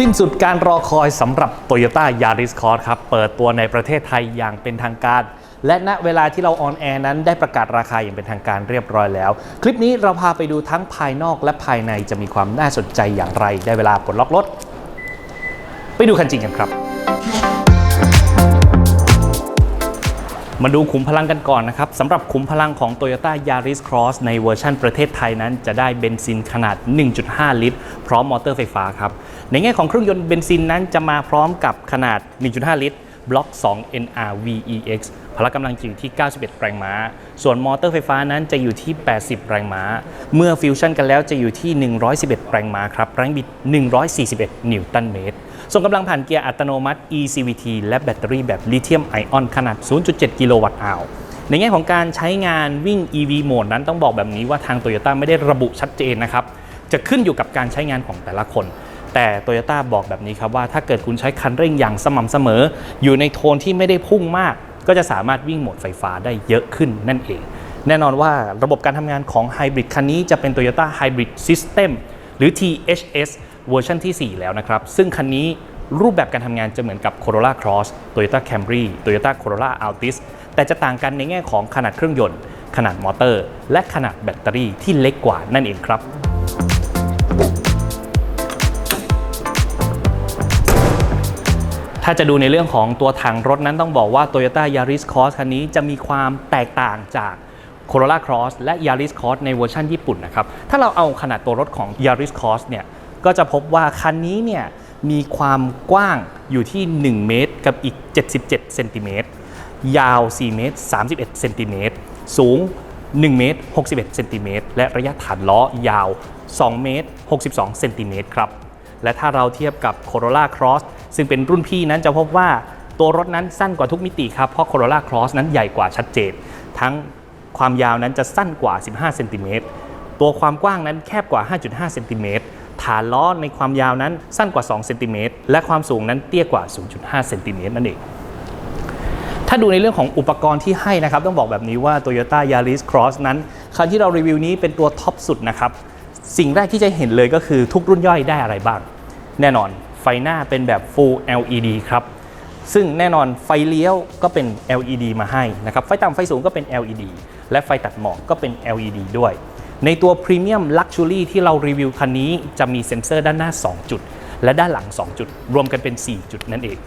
สิ้นสุดการรอคอยสำหรับ Toyota Yaris Cross ครับ เปิดตัวในประเทศไทยอย่างเป็นทางการ และณเวลาที่เราออนแอร์นั้นได้ประกาศราคาอย่างเป็นทางการเรียบร้อยแล้ว คลิปนี้เราพาไปดูทั้งภายนอกและภายในจะมีความน่าสนใจอย่างไร ได้เวลาปลดล็อกรถ ไปดูคันจริงกันครับ มาดูขุมพลังกันก่อนนะครับสำหรับขุมพลังของ Toyota Yaris Cross ในเวอร์ชันประเทศไทยนั้น จะได้เบนซินขนาด 1.5 ลิตร พร้อมมอเตอร์ไฟฟ้าครับ ในแง่ของเครื่องยนต์เบนซินนั้นจะมาพร้อมกับขนาด 1.5 ลิตรบล็อก 2 NRVEX พละกำลังจะอยู่ที่ 91 แรงม้า ส่วนมอเตอร์ไฟฟ้านั้นจะอยู่ที่ 80 แรงม้า เมื่อฟิวชั่นกันแล้วจะอยู่ที่ 111 แรงม้าครับ แรงบิด 141 นิวตันเมตร ส่งกำลังผ่านเกียร์อัตโนมัติ eCVT และแบตเตอรี่แบบลิเธียมไอออนขนาด 0.7 กิโลวัตต์อาวในแง่ของการใช้งานวิ่ง EV โหมดนั้นต้องบอกแบบนี้ว่าทาง Toyota ไม่ได้ระบุชัดเจนนะครับ จะขึ้นอยู่กับการใช้งานของแต่ละคน แต่ Toyota บอกแบบนี้ครับว่าถ้าเกิดคุณใช้คันเร่งอย่างสม่ำเสมอ อยู่ในโทนที่ไม่ได้พุ่งมาก ก็จะสามารถวิ่งโหมดไฟฟ้าได้เยอะขึ้นนั่นเอง แน่นอนว่าระบบการทำงานของไฮบริดคันนี้จะเป็น Toyota Hybrid System หรือ THS เวอร์ชันที่ 4 แล้วนะครับ ซึ่งคันนี้รูปแบบการทำงานจะเหมือนกับ Corolla Cross Toyota Camry Toyota Corolla Altis แต่จะต่างกันในแง่ของขนาดเครื่องยนต์ ขนาดมอเตอร์ และขนาดแบตเตอรี่ที่เล็กกว่านั่นเองครับถ้าจะดูในเรื่องของตัวถังรถนั้นต้องบอกว่า Toyota Yaris Cross คันนี้จะมีความแตกต่างจาก Corolla Cross และ Yaris Cross ในเวอร์ชันญี่ปุ่นนะครับ ถ้าเราเอาขนาดตัวรถของ Yaris Cross เนี่ย ก็จะพบว่าคันนี้เนี่ยมีความกว้างอยู่ที่ 1 เมตร กับอีก 77 เซนติเมตร ยาว 4 เมตร 31 เซนติเมตร สูง 1 เมตร 61 เซนติเมตร และระยะฐานล้อยาว 2 เมตร 62 เซนติเมตรครับ และถ้าเราเทียบกับ Corolla Cross ซึ่งเป็นรุ่นพี่นั้นจะพบว่าตัวรถนั้นสั้นกว่าทุกมิติครับ เพราะ Corolla Cross นั้นใหญ่กว่าชัดเจน ทั้งความยาวนั้นจะสั้นกว่า 15 เซนติเมตร ตัวความกว้างนั้นแคบกว่า 5.5 เซนติเมตร ฐานล้อในความยาวนั้นสั้นกว่า 2 เซนติเมตร และความสูงนั้นเตี้ยกว่า 0.5 เซนติเมตรนั่นเอง ถ้าดูในเรื่องของอุปกรณ์ที่ให้นะครับ ต้องบอกแบบนี้ว่า Toyota Yaris Cross นั้น คันที่เรารีวิวนี้เป็นตัวท็อปสุดนะครับ สิ่งแรกที่จะเห็นเลยก็คือทุกรุ่นย่อยได้อะไรบ้าง แน่นอนไฟหน้าเป็นแบบ Full LED ครับซึ่งแน่นอนไฟเลี้ยวก็เป็น LED มาให้นะครับ ไฟต่ำไฟสูงก็เป็น LED และไฟตัดหมอกก็เป็น LED ด้วย ในตัว Premium Luxury ที่เรารีวิวคันนี้จะมีเซ็นเซอร์ด้านหน้า 2 จุด และด้านหลัง 2 จุด รวมกันเป็น 4 จุดนั่นเอง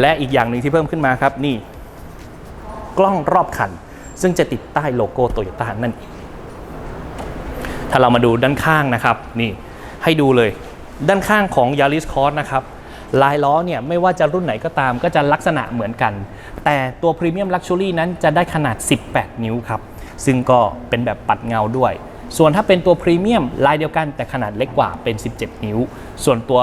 และอีกอย่างหนึ่งที่เพิ่มขึ้นมาครับนี่ กล้องรอบคัน ซึ่งจะติดใต้โลโก้โตโยต้านั่นเองถ้าเรามาดูด้านข้างนะครับนี่ให้ดูเลยด้านข้างของ Yaris Cross นะครับลายล้อเนี่ยไม่ว่าจะรุ่นไหนก็ตามก็จะลักษณะเหมือนกัน แต่ตัว Premium Luxury นั้นจะได้ขนาด 18 นิ้วครับ ซึ่งก็เป็นแบบปัดเงาด้วย ส่วนถ้าเป็นตัว Premium ลายเดียวกันแต่ขนาดเล็กกว่าเป็น 17 นิ้ว ส่วนตัว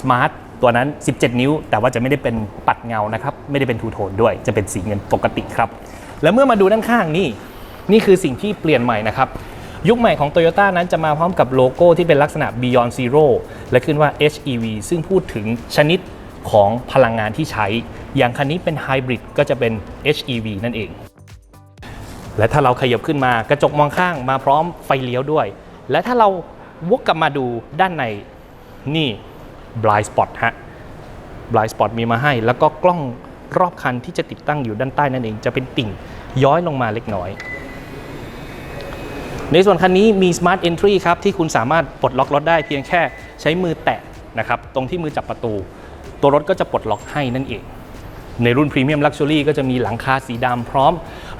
Smart ตัวนั้น 17 นิ้ว แต่ว่าจะไม่ได้เป็นปัดเงานะครับ ไม่ได้เป็นทูโทนด้วย จะเป็นสีเงินปกติครับ แล้วเมื่อมาดูด้านข้างนี่ นี่คือสิ่งที่เปลี่ยนใหม่นะครับ ยุคใหม่ของ Toyota นั้นจะมาพร้อมกับโลโก้ที่เป็นลักษณะ Beyond Zero และขึ้นว่า HEV ซึ่งพูดถึงชนิดของพลังงานที่ใช้ อย่างคันนี้เป็น Hybrid ก็จะเป็น HEV นั่นเอง และถ้าเราขยับขึ้นมากระจกมองข้างมาพร้อมไฟเลี้ยวด้วย และถ้าเราวกกลับมาดูด้านในนี่ blind spot ฮะ blind spot มีมาให้ แล้วก็กล้องรอบคันที่จะติดตั้งอยู่ด้านใต้นั่นเอง จะเป็นติ่งย้อยลงมาเล็กน้อย ในส่วนคันนี้มี Smart Entry ครับ ที่คุณสามารถปลดล็อกรถได้เพียงแค่ใช้มือแตะนะครับ ตรงที่มือจับประตู ตัวรถก็จะปลดล็อกให้นั่นเอง ในรุ่น Premium Luxury ก็จะมีหลังคาสีดำพร้อม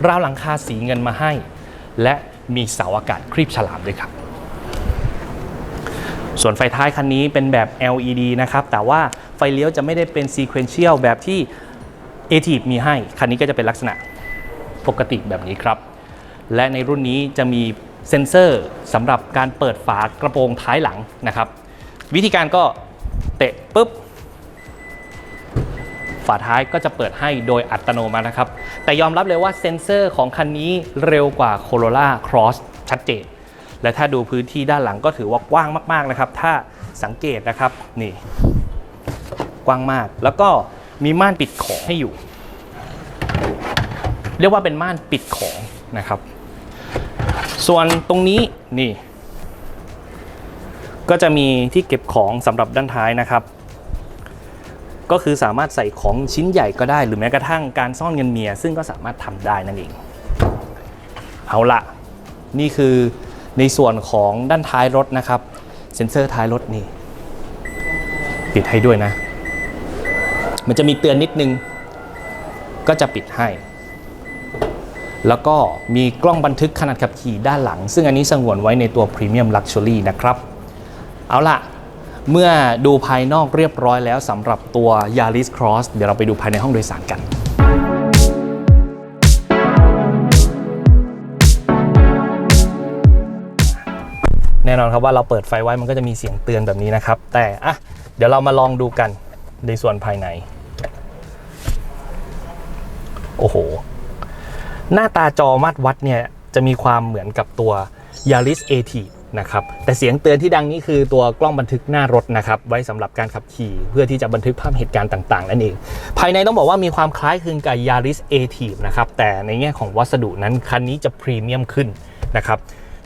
ราวหลังคาสีเงินมาให้ และมีเสาอากาศครีบฉลามด้วยครับ ส่วนไฟท้ายคันนี้เป็นแบบ LED นะครับ แต่ว่าไฟเลี้ยวจะไม่ได้เป็น Sequential แบบที่ a t i v มีให้ คันนี้ก็จะเป็นลักษณะปกติแบบนี้ครับ และในรุ่นนี้จะมีเซ็นเซอร์สำหรับการเปิดฝากระโปรงท้ายหลังนะครับ วิธีการก็เตะปุ๊บ ฝาท้ายก็จะเปิดให้โดยอัตโนมัตินะครับ แต่ยอมรับเลยว่าเซ็นเซอร์ของคันนี้เร็วกว่า Corolla Cross ชัดเจน และถ้าดูพื้นที่ด้านหลังก็ถือว่ากว้างมาก ๆนะครับ ถ้าสังเกตนะครับนี่ กว้างมาก แล้วก็มีม่านปิดของให้อยู่ เรียกว่าเป็นม่านปิดของนะครับ ส่วนตรงนี้นี่ ก็จะมีที่เก็บของสำหรับด้านท้ายนะครับ ก็คือสามารถใส่ของชิ้นใหญ่ก็ได้ หรือแม้กระทั่งการซ่อนเงินเมีย ซึ่งก็สามารถทำได้นั่นเอง เอาละนี่คือในส่วนของด้านท้ายรถนะครับ เซ็นเซอร์ท้ายรถนี่ปิดให้ด้วยนะ มันจะมีเตือนนิดนึง ก็จะปิดให้ แล้วก็มีกล้องบันทึกขนาดขับขี่ด้านหลัง ซึ่งอันนี้สงวนไว้ในตัว Premium Luxury นะครับ เอาล่ะ เมื่อดูภายนอกเรียบร้อยแล้วสำหรับตัว Yaris Cross เดี๋ยวเราไปดูภายในห้องโดยสารกันแน่นอนครับว่าเราเปิดไฟไว้มันก็จะมีเสียงเตือนแบบนี้นะครับ แต่อะเดี๋ยวเรามาลองดูกันในส่วนภายใน โอ้โห หน้าตาจอมัดวัดเนี่ย จะมีความเหมือนกับตัว Yaris a t นะครับแต่เสียงเตือนที่ดังนี้คือตัวกล้องบันทึกหน้ารถนะครับไว้สำหรับการขับขี่เพื่อที่จะบันทึกภาพเหตุการณ์ต่าง ๆ นั่นเอง ภายในต้องบอกว่ามีความคล้ายคลึงกับ Yaris a t นะครับแต่ในแง่ของวัสดุนั้นคันนี้จะพรีเมียมขึ้นนะครับ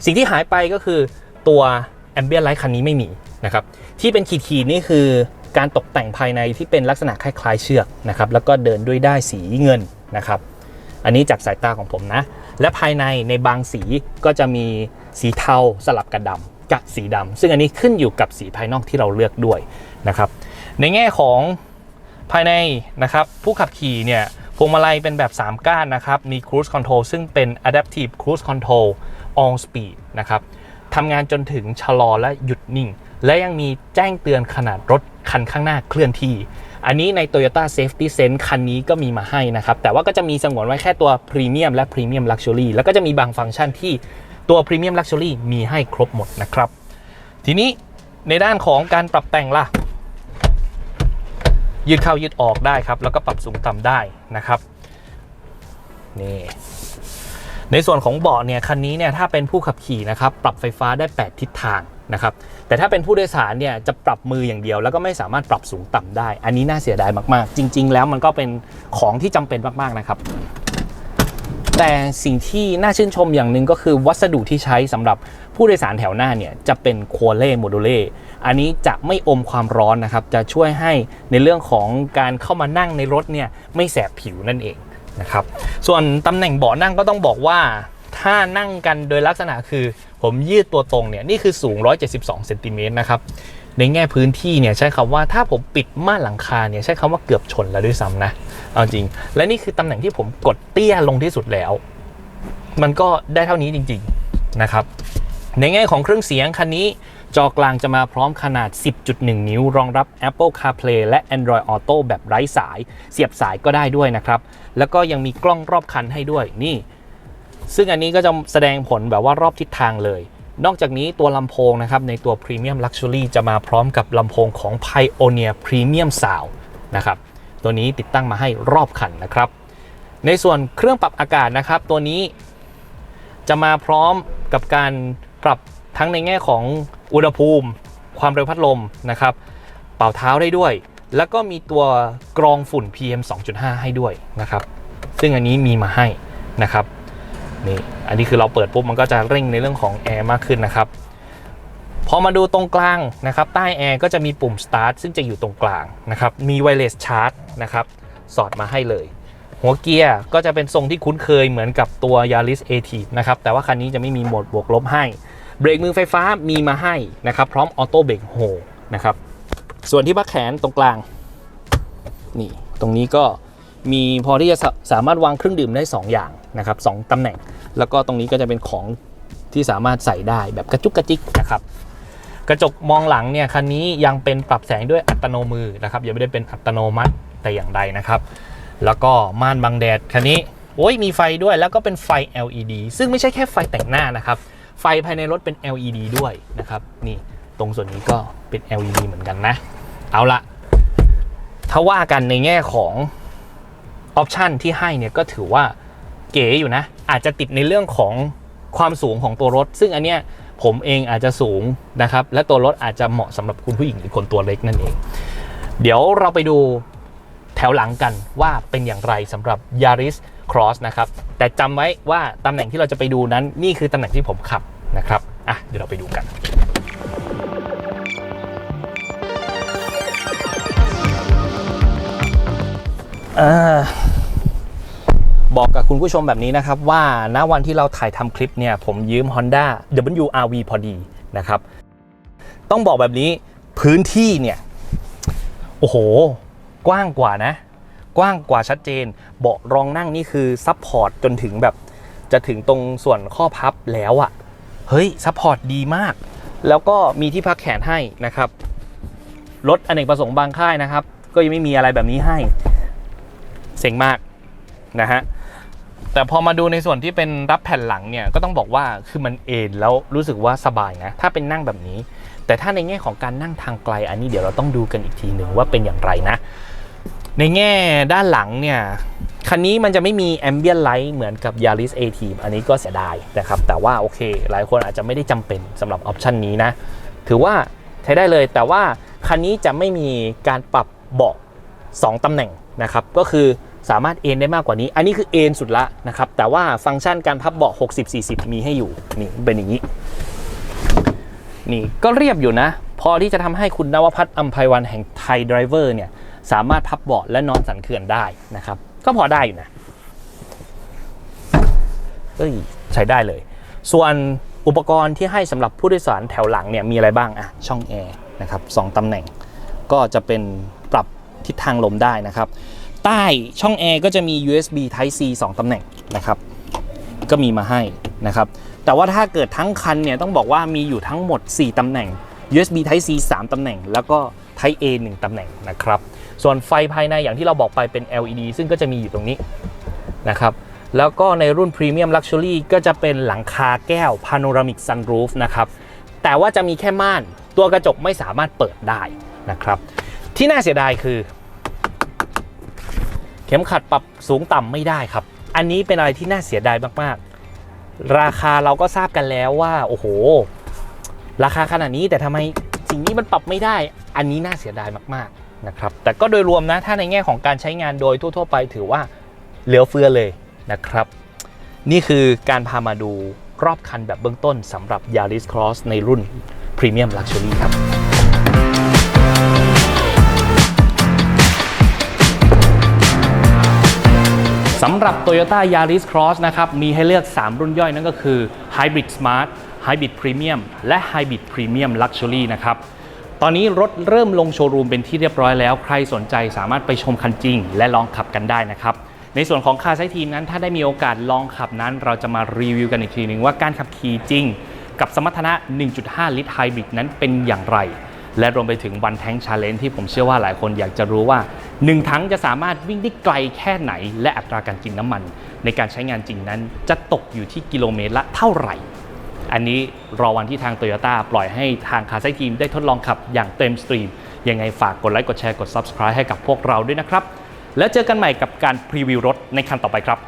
สิ่งที่หายไปก็คือตัว Ambient Light คันนี้ไม่มีนะครับที่เป็นขีดๆนี่คือการตกแต่งภายในที่เป็นลักษณะคล้ายๆเชือกนะครับแล้วก็เดินด้วยได้สีเงินนะครับ อันนี้จากสายตาของผมนะ และภายในในบางสีก็จะมีสีเทาสลับกับดำกับสีดำซึ่งอันนี้ขึ้นอยู่กับสีภายนอกที่เราเลือกด้วยนะครับ ในแง่ของภายในนะครับผู้ขับขี่เนี่ยพวงมาลัยเป็นแบบ 3 ก้านนะครับ มี Cruise Control ซึ่งเป็น Adaptive Cruise Control All Speed นะครับทำงานจนถึงชะลอและหยุดนิ่ง และยังมีแจ้งเตือนขนาดรถคันข้างหน้าเคลื่อนที่ อันนี้ใน Toyota Safety Sense คันนี้ก็มีมาให้นะครับ แต่ว่าก็จะมีสงวนไว้แค่ตัว Premium และ Premium Luxury แล้วก็จะมีบางฟังก์ชันที่ตัว Premium Luxury มีให้ครบหมดนะครับ ทีนี้ในด้านของการปรับแต่งล่ะ ยืดเข้ายืดออกได้ครับ แล้วก็ปรับสูงต่ำได้นะครับนี่ในส่วนของเบาะเนี่ยคันนี้เนี่ยถ้าเป็นผู้ขับขี่นะครับปรับไฟฟ้าได้ 8 ทิศทาง นะครับแต่ถ้าเป็นผู้โดยสารเนี่ยจะปรับมืออย่างเดียว แล้วก็ไม่สามารถปรับสูงต่ำได้ อันนี้น่าเสียดายมากๆ จริง ๆ แล้วมันก็เป็นของที่จำเป็นมาก ๆ นะครับ แต่สิ่งที่น่าชื่นชมอย่างหนึ่งก็คือวัสดุที่ใช้สำหรับผู้โดยสารแถวหน้าเนี่ยจะเป็นโคเล่โมดูเล่อันนี้จะไม่อมความร้อนนะครับ จะช่วยให้ในเรื่องของการเข้ามานั่งในรถเนี่ยไม่แสบผิวนั่นเองนะครับส่วนตำแหน่งเบาะนั่งก็ต้องบอกว่า ถ้านั่งกันโดยลักษณะคือ ผมยืดตัวตรงเนี่ยนี่คือสูง 172เซนติเมตรนะครับในแง่พื้นที่เนี่ยใช้คำว่าถ้าผมปิดม่านหลังคาเนี่ยใช้คำว่าเกือบชนแล้วด้วยซ้ำนะเอาจริง และนี่คือตำแหน่งที่ผมกดเตี้ยลงที่สุดแล้ว มันก็ได้เท่านี้จริง ๆนะครับ ในแง่ของเครื่องเสียงคันนี้จอกลางจะมาพร้อมขนาด 10.1 นิ้ว รองรับ Apple CarPlay และ Android Auto แบบไร้สาย เสียบสายก็ได้ด้วยนะครับ แล้วก็ยังมีกล้องรอบคันให้ด้วยนี่ ซึ่งอันนี้ก็จะแสดงผลแบบว่ารอบทิศทางเลย นอกจากนี้ตัวลำโพงนะครับ ในตัว Premium Luxury จะมาพร้อมกับลำโพงของ Pioneer Premium Sound นะครับ ตัวนี้ติดตั้งมาให้รอบคันนะครับ ในส่วนเครื่องปรับอากาศนะครับ ตัวนี้จะมาพร้อมกับการปรับทั้งในแง่ของอุณหภูมิ ความเร็วพัดลมนะครับ เป่าเท้าได้ด้วย แล้วก็มีตัวกรองฝุ่น PM 2.5 ให้ด้วยนะครับ ซึ่งอันนี้มีมาให้นะครับ นี่อันนี้คือเราเปิดปุ๊บมันก็จะเร่งในเรื่องของแอร์มากขึ้นนะครับพอมาดูตรงกลางนะครับใต้แอร์ก็จะมีปุ่ม start ซึ่งจะอยู่ตรงกลางนะครับมี wireless charge นะครับสอดมาให้เลย หัวเกียร์ก็จะเป็นทรงที่คุ้นเคยเหมือนกับตัว Yaris a t นะครับแต่ว่าคันนี้จะไม่มีโหมดบวกลบให้ เบรกมือไฟฟ้ามีมาให้นะครับพร้อมออโต้เบรกโฮนะครับส่วนที่พักแขนตรงกลางนี่ตรงนี้ก็มีพอที่จะสาสามารถวางเครื่องดื่มได้ 2 อย่าง นะครับสองตำแหน่ง แล้วก็ตรงนี้ก็จะเป็นของที่สามารถใส่ได้แบบกระจุกกระจิกนะครับกระจกมองหลังเนี่ยคันนี้ยังเป็นปรับแสงด้วยอัตโนมือนะครับยังไม่ได้เป็นอัตโนมัติแต่อย่างใดนะครับ แล้วก็ม่านบังแดดคันนี้โอ้ยมีไฟด้วยแล้วก็เป็นไฟ LED ซึ่งไม่ใช่แค่ไฟแต่งหน้านะครับ ไฟภายในรถเป็น LED ด้วยนะครับ นี่ตรงส่วนนี้ก็เป็น LED เหมือนกันนะ เอาละถ้าว่ากันในแง่ของออปชันที่ให้เนี่ยก็ถือว่า เก๋อยู่นะ อาจจะติดในเรื่องของความสูงของตัวรถ ซึ่งอันเนี้ยผมเองอาจจะสูงนะครับ และตัวรถอาจจะเหมาะสำหรับคุณผู้หญิงหรือคนตัวเล็กนั่นเอง เดี๋ยวเราไปดูแถวหลังกันว่าเป็นอย่างไรสำหรับ Yaris Cross นะครับ แต่จำไว้ว่าตำแหน่งที่เราจะไปดูนั้นนี่คือตำแหน่งที่ผมขับนะครับอะเดี๋ยวเราไปดูกันอเอ่อ บอกกับคุณผู้ชมแบบนี้นะครับ ว่าณวันที่เราถ่ายทำคลิปเนี่ย ผมยืม Honda WRV พอดีนะครับ ต้องบอกแบบนี้พื้นที่เนี่ย โอ้โห กว้างกว่านะ กว้างกว่าชัดเจน เบาะรองนั่งนี่คือซับพอร์ตจนถึงแบบ จะถึงตรงส่วนข้อพับแล้วอะเฮ้ยซัพพอร์ตดีมาก แล้วก็มีที่พักแขนให้นะครับรถอเนกประสงค์บางค่ายนะครับ ก็ยังไม่มีอะไรแบบนี้ให้เซ็งมากนะฮะ แต่พอมาดูในส่วนที่เป็นรับแผ่นหลังเนี่ยก็ต้องบอกว่าคือมันเอนแล้วรู้สึกว่าสบายนะถ้าเป็นนั่งแบบนี้ แต่ถ้าในแง่ของการนั่งทางไกลอันนี้เดี๋ยวเราต้องดูกันอีกทีหนึ่งว่าเป็นอย่างไรนะ ในแง่ด้านหลังเนี่ยคันนี้มันจะไม่มี Ambient Light เหมือนกับ Yaris A Team อันนี้ก็เสียดายนะครับแต่ว่าโอเค หลายคนอาจจะไม่ได้จำเป็นสำหรับออปชันนี้นะ ถือว่าใช้ได้เลยแต่ว่าคันนี้จะไม่มีการปรับเบาะ2ตำแหน่งนะครับก็คือ สามารถเอนได้มากกว่านี้ อันนี้คือเอนสุดละนะครับ แต่ว่าฟังก์ชันการพับเบาะ 60-40 มีให้อยู่ นี่เป็นอย่างนี้ นี่ก็เรียบอยู่นะ พอที่จะทำให้คุณนวพัฒน์อัมภัยวันแห่งไทยไดรเวอร์เนี่ย สามารถพับเบาะและนอนสันเขื่อนได้นะครับ ก็พอได้อยู่นะ เอ้ย ใช้ได้เลย ส่วนอุปกรณ์ที่ให้สำหรับผู้โดยสารแถวหลังเนี่ยมีอะไรบ้างอะช่องแอร์นะครับสองตำแหน่ง ก็จะเป็นปรับทิศทางลมได้นะครับ ใต้ช่องแอร์ก็จะมี USB Type C 2 ตำแหน่งนะครับ ก็มีมาให้นะครับ แต่ว่าถ้าเกิดทั้งคันเนี่ยต้องบอกว่ามีอยู่ทั้งหมด 4 ตำแหน่ง USB Type C 3 ตำแหน่ง แล้วก็ Type A 1 ตำแหน่งนะครับ ส่วนไฟภายในอย่างที่เราบอกไปเป็น LED ซึ่งก็จะมีอยู่ตรงนี้นะครับแล้วก็ในรุ่น Premium Luxury ก็จะเป็นหลังคาแก้ว Panoramic Sunroof นะครับ แต่ว่าจะมีแค่ม่านตัวกระจกไม่สามารถเปิดได้นะครับ ที่น่าเสียดายคือ ข็มขัดปรับสูงต่ำไม่ได้ครับ อันนี้เป็นอะไรที่น่าเสียดายมากๆ ราคาเราก็ทราบกันแล้วว่า โอ้โห ราคาขนาดนี้แต่ทำไมสิ่งนี้มันปรับไม่ได้ อันนี้น่าเสียดายมากๆนะครับ แต่ก็โดยรวมนะ ถ้าในแง่ของการใช้งานโดยทั่ว ๆ ไปถือว่าเหลือเฟือเลยนะครับ นี่คือการพามาดูรอบคันแบบเบื้องต้นสำหรับ Yaris Cross ในรุ่น Premium Luxury ครับ สำหรับ Toyota Yaris Cross นะครับ มีให้เลือก 3 รุ่นย่อยนั่นก็คือ Hybrid Smart Hybrid Premium และ Hybrid Premium Luxury นะครับ ตอนนี้รถเริ่มลงโชว์รูมเป็นที่เรียบร้อยแล้ว ใครสนใจสามารถไปชมคันจริง และลองขับกันได้นะครับ ในส่วนของคาไซทีมนั้นถ้าได้มีโอกาสลองขับนั้น เราจะมารีวิวกันอีกทีหนึ่งว่าการขับขี่จริง กับสมรรถนะ 1.5 ลิตรไฮบริดนั้นเป็นอย่างไร และรวมไปถึงวันแท้งชาเลนจ์ที่ผมเชื่อว่าหลายคนอยากจะรู้ว่า 1 ทั้งจะสามารถวิ่งได้ไกลแค่ไหน และอัตราการกินน้ำมัน ในการใช้งานจริงนั้น จะตกอยู่ที่กิโลเมตรละเท่าไหร่ อันนี้รอวันที่ทางโตโยต้าปล่อยให้ทางคาไซทีมได้ทดลองขับอย่างเต็มสตรีมยังไงฝากกดไลค์กดแชร์กด Subscribe ให้กับพวกเราด้วยนะครับ แล้วเจอกันใหม่กับการพรีวิวรถในคันต่อไปครับ